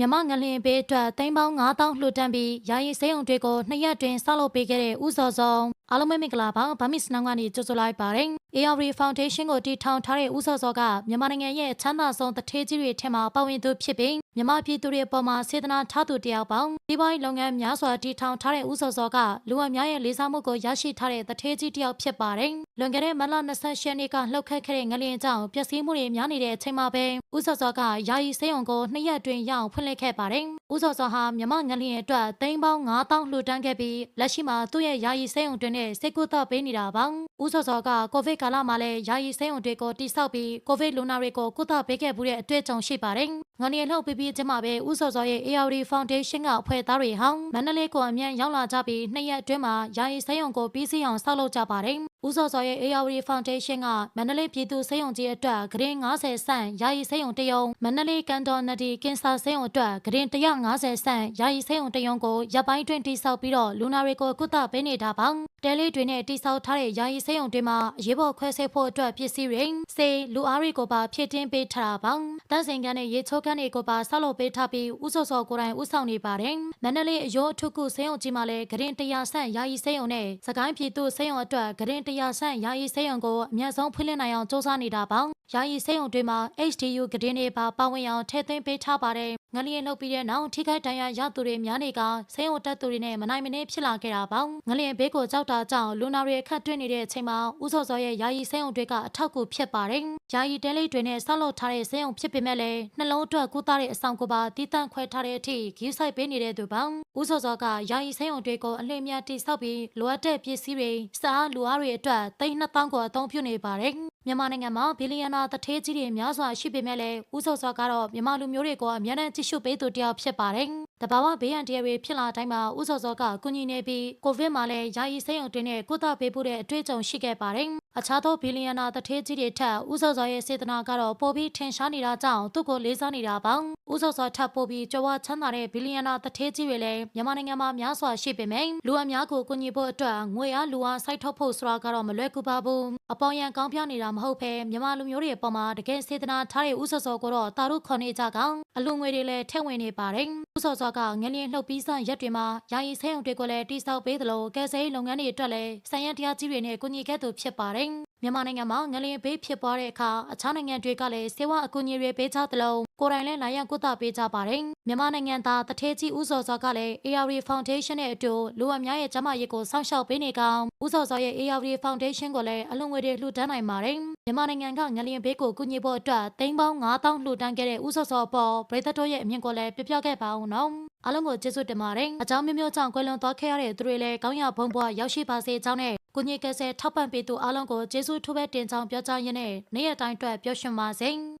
မြန်မာငလင်ဘေးအတွက်သိန်းပေါင်း9000လှူဒန်းပြီးယာယီစေယုံတွေကိုနှစ်ရက်တွင်ဆောက်လုပ်ပေးခဲ့တဲ့ဦးစောစောအားလုံးပဲမင်္ဂလာပါဗမစ်စနောင်းကနေကြိုဆိုလိုက်ပါတယ် ARV Foundation ကိုတည်ထောင်ထားတဲ့ဦးစောစောကမြန်မာနိုင်ငံရဲ့ချမ်းသာဆုံးတထေးကြီးတွေထဲမှာပါဝင်သူဖြစ်ပြီး မြန်မာပြည်သူတွေအပေါ်မှာစေတနာထားသူတစ်ယောက်ပေါင်းဒီပိုင်းလုပ်ငန်းများစွာတည်ထောင်ထားတဲ့ဦးစောစောကလူအများရဲ့လေးစားမှုကိုရရှိထားတဲ့တထေးကြီးတစ်ယောက်ဖြစ်ပါတယ်လွန်ခဲ့တဲ့မတ်လ28ရက်နေ့ကလှုပ်ခတ်ခဲ့တဲ့ငလျင်ကြောင့်ပျက်စီးမှုတွေများနေတဲ့အချိန်မှာပဲဦးစောစောကယာယီစေယုံကိုနှစ်ရက်တွင်ရအောင်ဖွင့်လှစ်ခဲ့ပါတယ်ဦးစောစောဟာမြန်မာငလျင်အတွက်သိန်းပေါင်း9000လှူဒန်းခဲ့ပြီးလက်ရှိမှာသူ့ရဲ့ယာယီစေယုံတွင်နဲ့စိတ်ကူးတော့ပေးနေတာပါဦးစောစောကကိုဗစ်ကာလမှာလည်းယာယီစေယုံတွေကိုတိစောက်ပြီးကိုဗစ်လူနာတွေကိုကုသပေးခဲ့မှုတဲ့အတွေ့အကြုံရှိပါတယ် ငလျင်လှုပ်ပြီးပြီးချင်းမှာပဲဦးစောစောရဲ့ ARD Foundation ကအဖွဲ့သားတွေဟောင်းမန္တလေးကိုအမြန်ရောက်လာကြပြီးနှစ်ရက်အတွင်းမှာယာယီစေယုံကိုပြီးစီးအောင်ဆောက်လုပ်ကြပါတယ်ဦးစောစောရဲ့ ARD Foundation ကမန္တလေးပြည်သူစေယုံကြီးအတွက်ဂရင်90ဆန့်ယာယီစေယုံတယုံမန္တလေးကန်တော်နဒီကင်ဆာစေယုံအတွက်ဂရင်150ဆန့်ယာယီစေယုံတယုံကိုရပ်ပိုင်းတွင်တိစောက်ပြီးတော့လူနာတွေကိုကုသပေးနေတာပါတဲလေးတွေနဲ့တိစောက်ထားတဲ့ယာယီစေယုံတွေမှာအရေးပေါ်ခွဲစိတ်ဖို့အတွက်ပစ္စည်းတွေစေလူအားတွေကိုပါဖြည့်တင်းပေးထားတာပါတန်းစင်ကန်နဲ့ရေချိုးကန်တွေကိုပါဆောက်လုပ်ပေးထားပြီးဦးစောစောကိုယ်တိုင်ဦးဆောင်နေပါတယ်မန္တလေးအယောအထုကုစေယုံကြီးမှာလည်းဂရင်100ဆန့်ယာယီစေယုံနဲ့စကိုင်းပြည်သူစေယုံအတွက်ဂရင်100ဆန့်ယာယီစေယုံကိုအမြတ်ဆုံးဖွင့်လှစ်နိုင်အောင်စ조사နေတာပါ ယာယီစေယုံတွေမှာ HDU ဂရင်တွေပါပါဝင်အောင်ထည့်သွင်းပေးထားပါတယ်ငလျင်လှုပ်ပြီးတဲ့နောက်ထိခိုက်ဒဏ်ရာရသူတွေများနေကစေယုံတက်သူတွေနဲ့မနိုင်မနှင်းဖြစ်လာခဲ့တာပါငလျင်ဘေးကိုကြောက်တာကြောင့်လူနာတွေအခက်တွေ့နေတဲ့အချိန်မှာဦးစောစောရဲ့ယာယီစေယုံတွေကအထောက်အကူဖြစ်ပါတယ်ယာယီတဲလေးတွေနဲ့ဆောက်လုပ်ထားတဲ့စေယုံဖြစ်ပေမဲ့လည်းနှလုံးအတွက်ကုသတဲ့အဆောင်ကိုပါတည်တံ့ခွဲထားတဲ့အထိဂီးဆိုင်ပေးနေတဲ့သူပါဦးစောစောကယာယီစေယုံတွေကိုအလင်းများတိစောက်ပြီးလိုအပ်တဲ့ပစ္စည်းတွေစားလူအားတွေအတွက်သိန်း2000ကိုအသုံးပြုနေပါတယ် မြန်မာနိုင်ငံမှာဘီလီယံနာတထေးကြီးတွေများစွာရှိပေမဲ့လည်းဦးစောစောကတော့မြန်မာလူမျိုးတွေကိုအများနဲ့ကြည့်ရှုပေးသူတစ်ယောက်ဖြစ်ပါတယ်။တဘာဝဘေးရန်တရားတွေဖြစ်လာတိုင်းမှာဦးစောစောကကုညီနေပြီးကိုဗစ်မှာလည်းယာယီစိတ်ုံတွင်နဲ့ကုသပေးဖို့တဲ့အတွေ့အကြုံရှိခဲ့ပါတယ်။ အခြားသောဘီလီယံနာတထေးကြီးတွေထက်ဦးစောစောရဲ့စေတနာကတော့ပိုပြီးထင်ရှားနေတာကြောင့်သူ့ကိုလေးစားနေတာပါ။ဦးစောစောထပ်ပိုပြီးကြွားချမ်းသာတဲ့ဘီလီယံနာတထေးကြီးတွေလည်းမြန်မာနိုင်ငံမှာများစွာရှိပေမဲ့လူအများကိုကူညီဖို့အတွက်ငွေအားလူအားစိုက်ထုတ်ဖို့ဆိုတာကတော့မလွယ်ကူပါဘူး။အပေါ်ယံကောင်းပြနေတာမဟုတ်ဘဲမြန်မာလူမျိုးတွေအပေါ်မှာတကယ်စေတနာထားတဲ့ဦးစောစောကိုတော့တာရုခွန်နေကြကောင်အလူငွေတွေလည်းထည့်ဝင်နေပါတယ်။ဦးစောစောကငလျင်လှုပ်ပြီးစရက်တွေမှာယာယီဆဲုံတွေကိုလည်းတိစောက်ပေးသလိုကယ်ဆယ်ရေးလုပ်ငန်းတွေအတွက်လည်းဆိုင်ရန်တရားကြီးတွေနဲ့ကူညီခဲ့သူဖြစ်ပါတယ်။ မြန်မာနိုင်ငံမှာငလျင်ဘေးဖြစ်ပွားတဲ့အခါအခြားနိုင်ငံတွေကလည်းစေဝါအကူအညီတွေပေးကြသလိုကိုယ်တိုင်လည်းလာရောက်ကုသပေးကြပါတယ်။မြန်မာနိုင်ငံသားတထေးကြီးဦးစောစောကလည်း ARV Foundation နဲ့အတူလူအများရဲ့ကျန်းမာရေးကိုစောင့်ရှောက်ပေးနေကောင်ဦးစောစောရဲ့ ARV Foundation ကိုလည်းအလွန်ငွေတွေလှူဒန်းနိုင်ပါတယ်။မြန်မာနိုင်ငံကငလျင်ဘေးကိုကူညီဖို့အတွက်သိန်းပေါင်း9000လှူဒန်းခဲ့တဲ့ဦးစောစောပေါ်ပရိသတ်တို့ရဲ့အမြင်ကိုလည်းပြပြခဲ့ပါဦးနော်။အားလုံးကိုကျေးဇူးတင်ပါတယ်။အကြောင်းမျိုးမျိုးကြောင့်ကွယ်လွန်သွားခဲ့ရတဲ့သူတွေလည်းကောင်းရဘုံဘွားရောက်ရှိပါစေကြောင်းနဲ့ ကိုကြီးကဲဆဲထောက်ပံ့ပေးသူအားလုံးကိုကျေးဇူးထူးပဲတင်ကြောင်းပြောကြားရင်းနဲ့နေ့ရက်တိုင်းအတွက်ပြောရှင်ပါစေ။